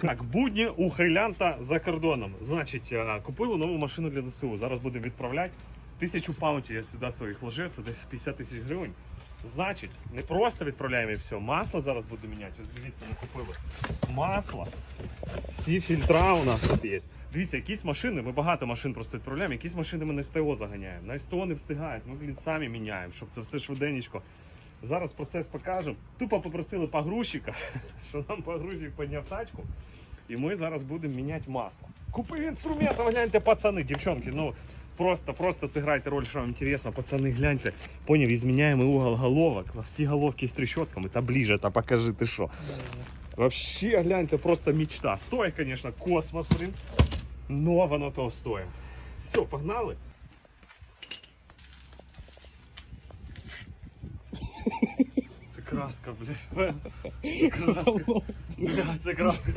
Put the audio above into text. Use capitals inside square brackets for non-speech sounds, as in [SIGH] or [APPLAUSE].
Так, будні у хайлянта за кордоном. Значить, е, купили нову машину для ЗСУ. Зараз будемо відправляти. Тисячу паунтів я сюди своїх вложив, це десь 50 тисяч гривень. Значить, не просто відправляємо і все. Масло зараз буду міняти. Ось дивіться, ми купили масло. Всі фільтра у нас тут є. Дивіться, якісь машини, ми багато машин просто відправляємо, якісь машини ми на СТО заганяємо. На СТО не встигають, ми блін, самі міняємо, щоб це все швиденечко. Зараз процес покажемо. Тупо попросили погрузчика, [LAUGHS] що нам погрузчик підняв тачку. І ми зараз будемо міняти масло. Купив інструмент, гляньте, пацани, дівчонки, ну просто, просто сыграйте роль, що вам інтересно, пацани, гляньте. Поняв, зміняємо угол головок, всі головки з трещотками, та ближе, та покажи ти що. Вообще, гляньте, просто мечта. Стоит, конечно, космос, блин. Но воно того стоит. Все, погнали. Це краска, блядь. Це краска. Бля, це краска.